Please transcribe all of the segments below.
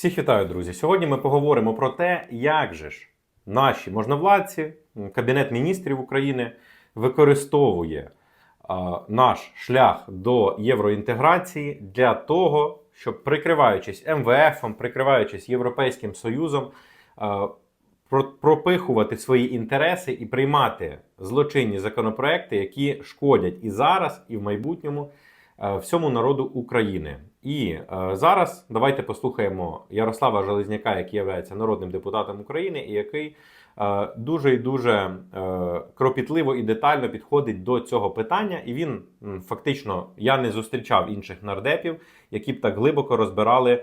Всіх вітаю, друзі! Сьогодні ми поговоримо про те, як же ж наші можновладці, Кабінет міністрів України використовує а, наш шлях до євроінтеграції для того, щоб прикриваючись МВФ, прикриваючись Європейським Союзом, про- пропихувати свої інтереси і приймати злочинні законопроекти, які шкодять і зараз, і в майбутньому е, всьому народу України. І е, зараз давайте послухаємо Ярослава Железняка, який є народним депутатом України, і який е, дуже і дуже е, кропітливо і детально підходить до цього питання. І він фактично я не зустрічав інших нардепів, які б так глибоко розбирали е,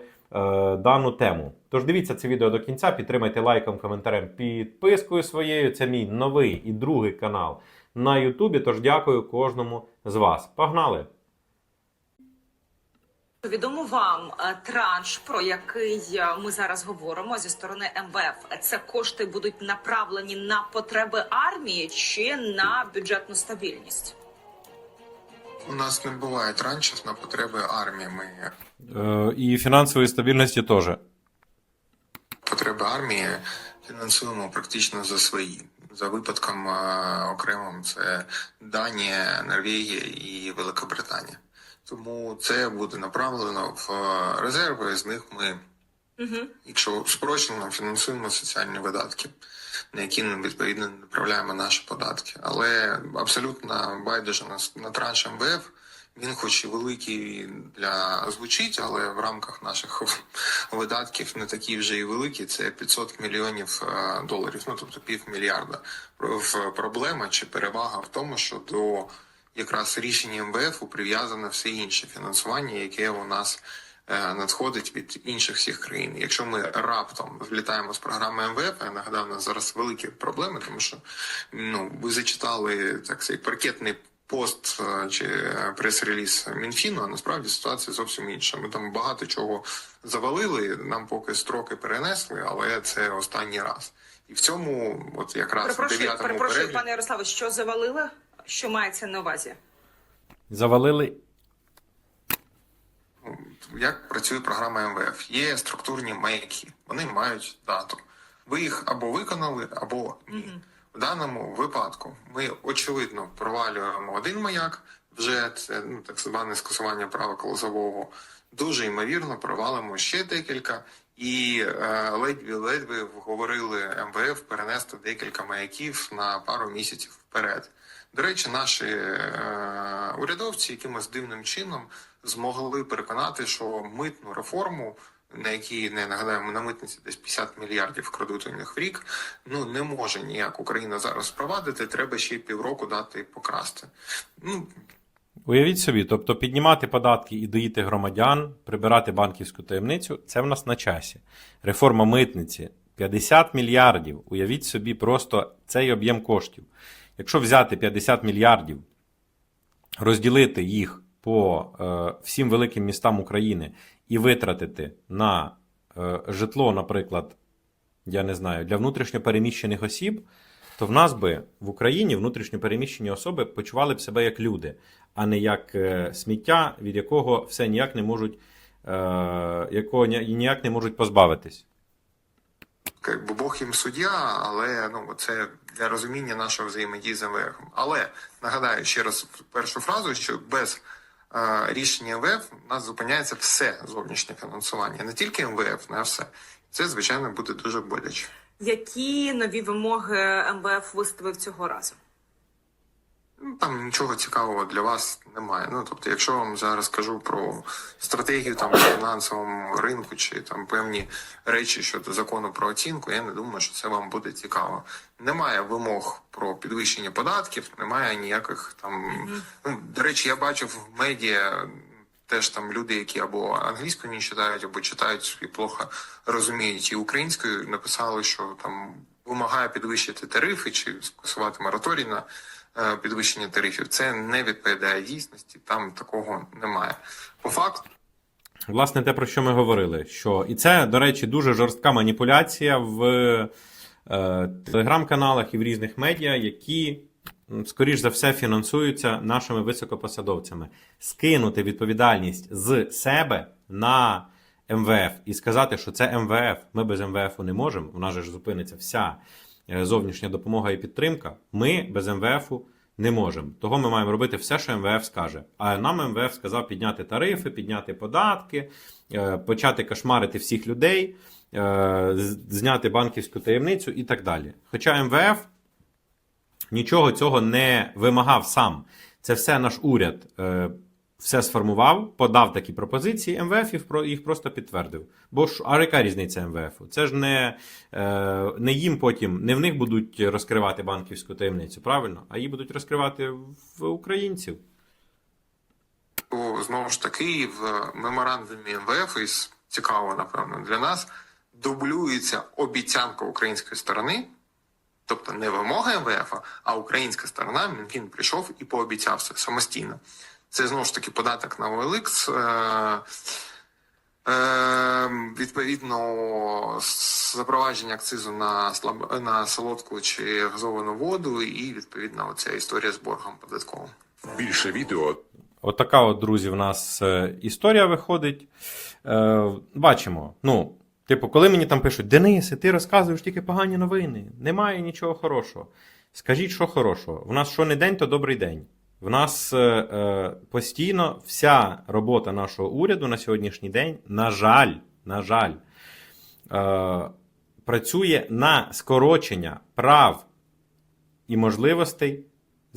дану тему. Тож дивіться це відео до кінця, підтримайте лайком, коментарем, підпискою своєю. Це мій новий і другий канал на Ютубі. Тож дякую кожному з вас. Погнали! Відомо вам е, транш, про який е, ми зараз говоримо зі сторони МВФ. Це кошти будуть направлені на потреби армії чи на бюджетну стабільність? У нас не буває траншів на потреби армії. Ми Е, і фінансової стабільності теж. потреби армії фінансуємо практично за свої. За випадком е, окремим це Данія, Норвегія і Великобританія. Тому це буде направлено в е, резерви. З них ми, Угу. якщо спрощено, фінансуємо соціальні видатки, на які ми відповідно направляємо наші податки. Але абсолютно байдуже на, на транш МВФ. Він, хоч і великий для звучить, але в рамках наших видатків не такі вже і великі. Це 500 мільйонів е, доларів, ну тобто півмільярда. В- Проблема чи перевага в тому, що до якраз рішення МВФ прив'язане все інше фінансування, яке у нас е, надходить від інших всіх країн. Якщо ми раптом злітаємо з програми МВФ, я нагадав, у нас зараз великі проблеми, тому що ну ви зачитали так сказати, паркетний пост е, чи е, прес-реліз Мінфіну, а насправді ситуація зовсім інша. Ми там багато чого завалили. Нам поки строки перенесли, але це останній раз. І в цьому, от якраз Перепрошую, перепрошую, перегляді, пане Ярославе, що завалили? Що мається на увазі? Завалили як працює програма МВФ. Є структурні маяки. Вони мають дату. Ви їх або виконали, або ні. В даному випадку ми очевидно провалюємо один маяк, вже це ну, так зване скасування права колозового. Дуже ймовірно провалимо ще декілька, і е, ледве-ледве вговорили МВФ перенести декілька маяків на пару місяців вперед. До речі, наші е, урядовці якимось дивним чином змогли переконати, що митну реформу, на якій не нагадаємо на митниці десь 50 мільярдів крадуть в рік, ну не може ніяк Україна зараз впровадити. Треба ще й півроку дати покрасти. Ну Уявіть собі, тобто піднімати податки і доїти громадян, прибирати банківську таємницю це в нас на часі. Реформа митниці 50 мільярдів. Уявіть собі просто цей об'єм коштів. Якщо взяти 50 мільярдів, розділити їх по е, всім великим містам України і витратити на е, житло, наприклад, я не знаю, для внутрішньопереміщених осіб, то в нас би в Україні внутрішньопереміщені особи почували б себе як люди, а не як е, сміття, від якого все ніяк не можуть, е, якого ніяк не можуть позбавитись. Якби Бог їм суддя, але ну це для розуміння нашого взаємодії з МВФ. Але нагадаю ще раз першу фразу, що без е, рішення МВФ нас зупиняється все зовнішнє фінансування, не тільки МВФ, не все. Це звичайно буде дуже боляче. Які нові вимоги МВФ виставив цього разу? Ну, Там нічого цікавого для вас немає. Ну тобто, якщо вам зараз кажу про стратегію там по фінансовому ринку чи там певні речі щодо закону про оцінку, я не думаю, що це вам буде цікаво. Немає вимог про підвищення податків, немає ніяких там. Ну до речі, я бачив в медіа. Теж там люди, які або англійською не читають, або читають і плохо розуміють і українською, написали, що там вимагає підвищити тарифи чи скасувати мораторій на підвищення тарифів. Це не відповідає дійсності, там такого немає. По факту, Власне, те, про що ми говорили. Що... І це, до речі, дуже жорстка маніпуляція в е, телеграм-каналах і в різних медіа, які, скоріш за все, фінансуються нашими високопосадовцями. Скинути відповідальність з себе на МВФ і сказати, що це МВФ, ми без МВФ не можемо. У нас же ж зупиниться вся е, зовнішня допомога і підтримка. Ми без МВФ не можемо. Того ми маємо робити все, що МВФ скаже. А нам МВФ сказав підняти тарифи, підняти податки, е, почати кошмарити всіх людей, е, зняти банківську таємницю і так далі. Хоча МВФ нічого цього не вимагав сам. Це все наш уряд е, все сформував, подав такі пропозиції. МВФ про- їх просто підтвердив. Бо ж, а яка різниця МВФ? Це ж не, е, не їм потім, не в них будуть розкривати банківську таємницю, правильно? А її будуть розкривати в українців. Знову ж таки в меморандумі МВФ із цікаво, напевно, для нас дублюється обіцянка української сторони, тобто не вимога МВФ, а українська сторона, Мінфін прийшов і пообіцяв це самостійно. Це знову ж таки податок на OLX, е, е, відповідно запровадження акцизу на слаб... на солодку чи газовану воду, і відповідно оця історія з боргом податковим. Більше відео Отака, от, друзі, в нас е, історія виходить. Е, бачимо. Ну, типу, коли мені там пишуть, Денисе, ти розказуєш тільки погані новини, немає нічого хорошого. Скажіть, що хорошого. В нас що не день, то добрий день. В нас е, е, постійно вся робота нашого уряду на сьогоднішній день, на жаль, на жаль, е, працює на скорочення прав і можливостей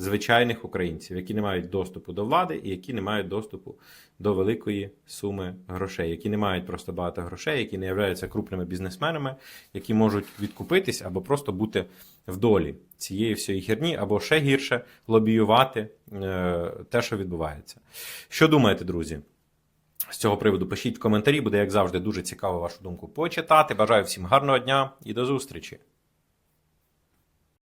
звичайних українців, які не мають доступу до влади і які не мають доступу до великої суми грошей, які не мають просто багато грошей, які не являються крупними бізнесменами, які можуть відкупитись або просто бути в долі цієї всієї херні, або ще гірше лобіювати е, те, що відбувається. Що думаєте, друзі? З цього приводу пишіть в коментарі, буде, як завжди, дуже цікаво вашу думку почитати. Бажаю всім гарного дня і до зустрічі!